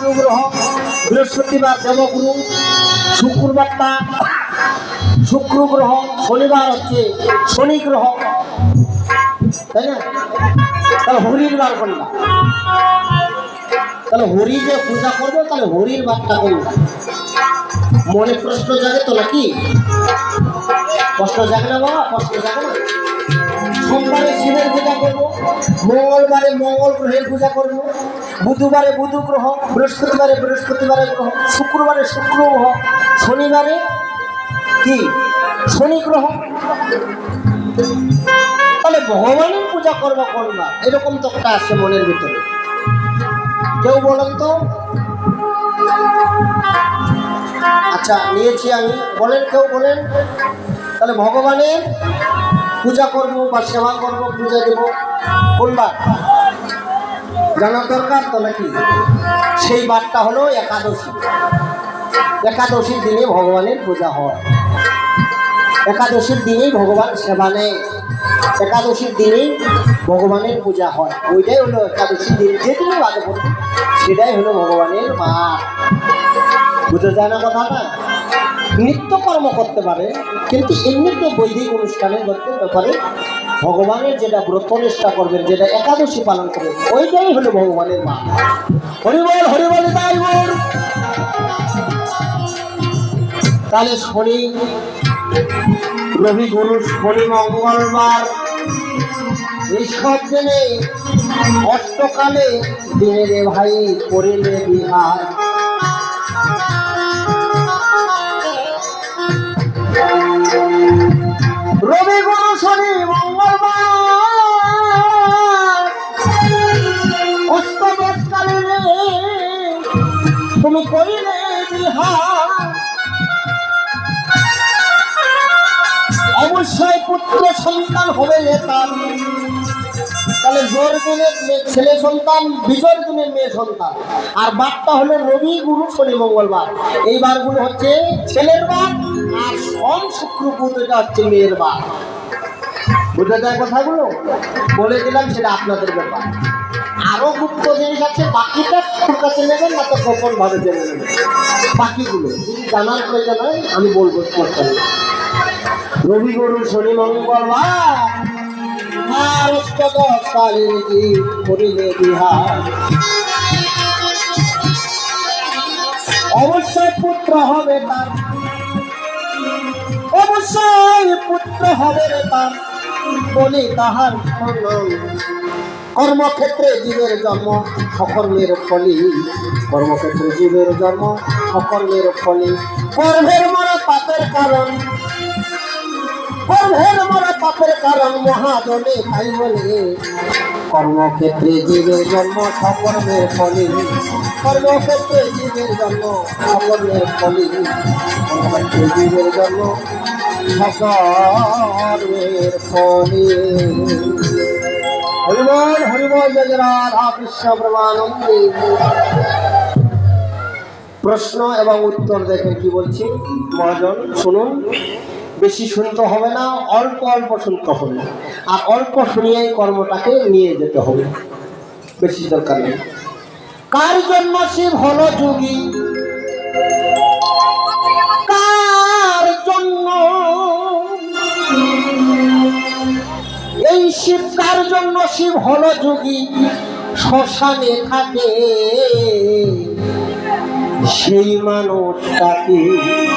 গুরু গ্রহ বৃহস্পতিবার দেবগুরু শুক্রবারটা শুক্র গ্রহ শনিবার হচ্ছে শনি গ্রহ তাই না তাহলে হরির বার কোনটা তাহলে হরি যে পূজা করবে, তাহলে হরির বারটা কোনটা মনে প্রশ্ন জাগে তো নাকি? প্রশ্ন জাগে না বাবা, প্রশ্ন জাগে না। সোমবারে শিবের পূজা করব। মঙ্গলবারে মঙ্গল গ্রহের পূজা করব। বুধবারে বুধ গ্রহ, বৃহস্পতিবারে বৃহস্পতিবারে গ্রহ, শুক্রবারে শুক্র গ্রহ, শনিবারে কি? শনি গ্রহ। তাহলে ভগবানের পূজা করব করবা এরকম তো একটা আছে মনের ভিতরে। কেউ বলেন তো? আচ্ছা নিয়েছি আমি। বলেন কেউ বলেন? তাহলে ভগবানের পূজা করব বা সেবা করব, পূজা দেব। কোনবার জানার দরকার তো নাকি? সেই বারটা হলো একাদশী। একাদশীর দিনে ভগবানের পূজা হয়। একাদশীর দিনেই ভগবান সেবা নেয়। একাদশীর দিনেই ভগবানের পূজা হয়। ওইটাই হলো একাদশীর দিন। যেদিনই আগে পড়বে সেটাই হলো ভগবানের মা বুঝে যায় না কথাটা? নিত্যকর্ম করতে পারে, কিন্তু এমনিতে বৈদিক অনুষ্ঠানের করতে ব্যাপারে ভগবানের যেটা ব্রত নিষ্ঠা করবেন, যেটা একাদশী পালন করবেন, ওইটাই হলো ভগবানের মা হরিবল হরিবল তাই বল। তাহলে শনি। রবি গুরু শনি মঙ্গলবার। এইসব দিনে অষ্টকালে দিনে রে ভাই করিলে বিহার। অবশ্যই পুত্র সন্তান হবে তার। তাহলে জোর মেয়ে- ছেলে সন্তান, বিজয় দিনের মেয়ে সন্তান। আর বারটা হলো রবি, গুরু, শনি, মঙ্গলবার। এই বারগুলো হচ্ছে ছেলের বার আর সোম, শুক্র, বুধ, এটা হচ্ছে মেয়ের বার। বুঝে যায় কথাগুলো? বলে দিলাম, সেটা আপনাদের ব্যাপার। আরও গুপ্ত জিনিস আছে বাকিটা তোর কাছে নেবেন না তো গোপন ভাবে জেনে নেবেন বাকিগুলো, যদি জানার প্রয়োজন হয়, আমি বলব করতে রবি গুরু শনি মঙ্গলবার। অবশ্যই পুত্র হবে তার। অবশ্যই পুত্র হবে তার। বলি তাহার কর্মক্ষেত্রে জীবের জন্ম, সকর্মের ফলি কর্মক্ষেত্রে জীবের জন্ম, সকর্মের ফলি গর্ভের মরা পাপের কারণ। কর্মক্ষেত্রে জীবের জন্ম সকর্মের ফলি কর্মক্ষেত্রে জীবের জন্ম সকর্মের ফলি কর্মক্ষেত্রে জীবের জন্ম সকর্মের ফলি হরিবল হরিবল, জয় রাধা কৃষ্ণ ব্রহ্মানন্দী প্রশ্ন এবং উত্তর দেখে কি বলছি? মহাজন, শুনুন। বেশি শুনতে হবে না, অল্প অল্প শুনতে হবে। আর অল্প শুনিয়েই কর্মটাকে নিয়ে যেতে হবে। বেশি দরকার নেই। কার জন্য শিব হলো যোগী? কার জন্য এই শিব কার জন্য শিব হলো যোগী? শ্মশানে থাকে। সেই মানুষটাকে